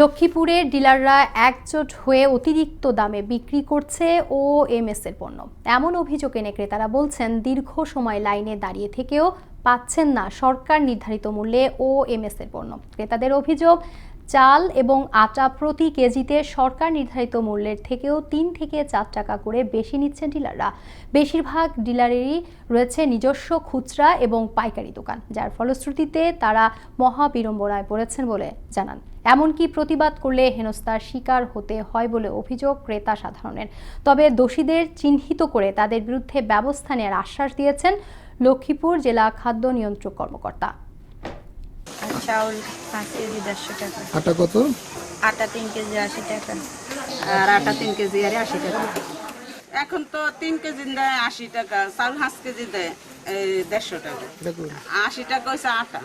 লক্ষ্মীপুরের ডিলাররা একজোট হয়ে অতিরিক্ত দামে বিক্রি করছে ও এমএস এর পণ্য। এমন অভিযোগ এনে ক্রেতারা বলছেন, দীর্ঘ সময় লাইনে দাঁড়িয়ে থেকেও পাচ্ছেন না সরকার নির্ধারিত মূল্যে ও এমএস এর পণ্য। ক্রেতাদের অভিযোগ, চাল এবং আটা প্রতি কেজিতে সরকার নির্ধারিত মূল্যের থেকেও তিন থেকে চার টাকা করে বেশি নিচ্ছেন ডিলাররা। বেশিরভাগ ডিলারেরই রয়েছে নিজস্ব খুচরা এবং পাইকারি দোকান, যার ফলশ্রুতিতে তারা মহা বিড়ম্বনায় পড়েছেন বলে জানান। এমনকি প্রতিবাদ করলে হেনস্থার শিকার হতে হয় বলে অভিযোগ ক্রেতা সাধারণের। তবে দোষীদের চিহ্নিত করে তাদের বিরুদ্ধে ব্যবস্থা নেওয়ার আশ্বাস দিয়েছেন লক্ষ্মীপুর জেলা খাদ্য নিয়ন্ত্রক কর্মকর্তা। চাউল পাঁচ কেজি দেড়শো টাকা। আটা কত? আটা তিন কেজি আশি টাকা। আর আটা তিন কেজি আর আশি টাকা। এখন তো তিন কেজি দেয় আশি টাকা চাউল পাঁচ কেজি দেয় দেড়শো টাকা। আশি টাকা হচ্ছে আটা।